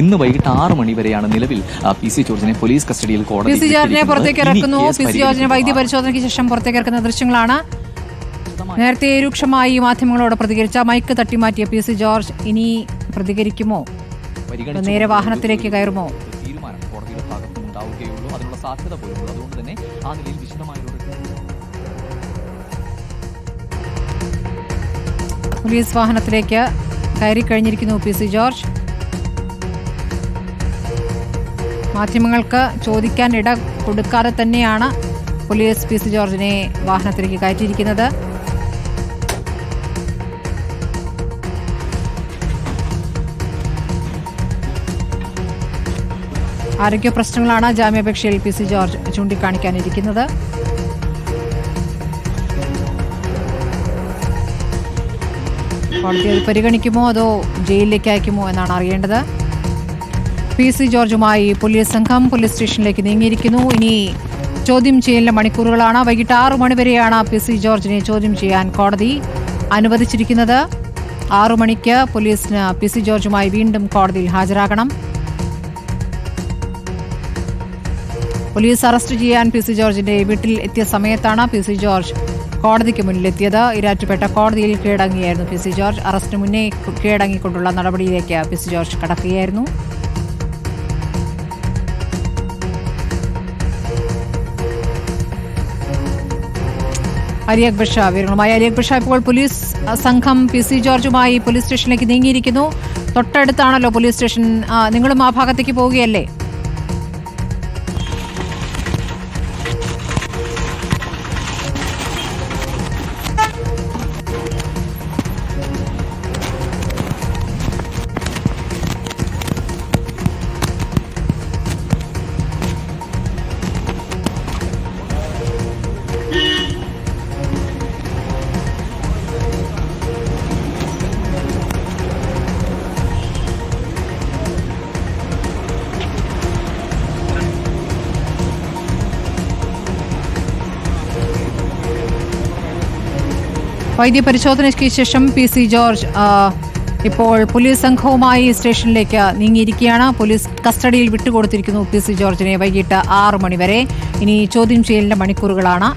ഇന്ന് വൈകിട്ട് ആറ് മണി വരെയാണ് നിലവിൽ പി സി ജോർജിനെ പോലീസ് കസ്റ്റഡിയിൽ പി കോടതി സി ജോർജിനെ പുറത്തേക്ക് ഇറക്കുന്നു. പി സി ജോർജിനെ വൈദ്യ പരിശോധനയ്ക്ക് ശേഷം പുറത്തേക്ക് ഇറക്കുന്ന ദൃശ്യങ്ങളാണ്. നേരത്തെ രൂക്ഷമായി മാധ്യമങ്ങളോട് പ്രതികരിച്ച മൈക്ക് തട്ടിമാറ്റിയ പി സി ജോർജ് ഇനി പ്രതികരിക്കുമോ? നേരെ വാഹനത്തിലേക്ക് കയറുമോ? തീരുമാനം കോടതിയുടെ ഭാഗത്തുനിന്ന് ഉണ്ടാവുകയുള്ളൂ അതിനുള്ള സാധ്യത പോലും അതുകൊണ്ട് തന്നെ ആ നിലയിൽ വിശദമായ പോലീസ് വാഹനത്തിലേക്ക് കയറി കഴിഞ്ഞിരിക്കുന്നു പി സി ജോർജ്. മാധ്യമങ്ങൾക്ക് ചോദിക്കാൻ ഇട കൊടുക്കാതെ തന്നെയാണ് പോലീസ് പി സി ജോർജിനെ വാഹനത്തിലേക്ക് കയറ്റിയിരിക്കുന്നത്. ആരോഗ്യ പ്രശ്നങ്ങളാണ് ജാമ്യാപേക്ഷയിൽ പി സി ജോർജ് ചൂണ്ടിക്കാണിക്കാനിരിക്കുന്നത്. കോടതി അത് പരിഗണിക്കുമോ അതോ ജയിലിലേക്ക് അയക്കുമോ എന്നാണ് അറിയേണ്ടത്. പി സി ജോർജുമായി പോലീസ് സംഘം പോലീസ് സ്റ്റേഷനിലേക്ക് നീങ്ങിയിരിക്കുന്നു. ഇനി ചോദ്യം ചെയ്യലിന്റെ മണിക്കൂറുകളാണ്. വൈകിട്ട് ആറു മണിവരെയാണ് പി സി ജോർജിനെ ചോദ്യം ചെയ്യാൻ കോടതി അനുവദിച്ചിരിക്കുന്നത്. ആറു മണിക്ക് പോലീസിന് പി സി ജോർജുമായി വീണ്ടും കോടതിയിൽ ഹാജരാകണം. പോലീസ് അറസ്റ്റ് ചെയ്യാൻ പി സി ജോർജിന്റെ വീട്ടിൽ എത്തിയ സമയത്താണ് പി സി ജോർജ് കോടതിക്ക് മുന്നിലെത്തിയത്. ഇരാറ്റുപേട്ട കോടതിയിൽ കീഴടങ്ങിയായിരുന്നു പി സി ജോർജ്. അറസ്റ്റിന് മുന്നേ കീഴടങ്ങിക്കൊണ്ടുള്ള നടപടിയിലേക്ക് പി സി ജോർജ് കടക്കുകയായിരുന്നു. അലി അക്ബർ ഷാ വിവരങ്ങളുമായി. അരിയക് അക്ബർ ഷാ ഇപ്പോൾ പോലീസ് സംഘം പി സി ജോർജുമായി പോലീസ് സ്റ്റേഷനിലേക്ക് നീങ്ങിയിരിക്കുന്നു. തൊട്ടടുത്താണല്ലോ പോലീസ് സ്റ്റേഷൻ. നിങ്ങളും ആ ഭാഗത്തേക്ക് പോവുകയല്ലേ? വൈദ്യപരിശോധനയ്ക്ക് ശേഷം പി സി ജോർജ് ഇപ്പോൾ പോലീസ് സംഘവുമായി സ്റ്റേഷനിലേക്ക് നീങ്ങിയിരിക്കുകയാണ്. പോലീസ് കസ്റ്റഡിയിൽ വിട്ടുകൊടുത്തിരിക്കുന്നു പി സി ജോർജിനെ വൈകിട്ട് ആറു മണിവരെ ഇനി ചോദ്യം ചെയ്യലിന്റെ മണിക്കൂറുകളാണ്.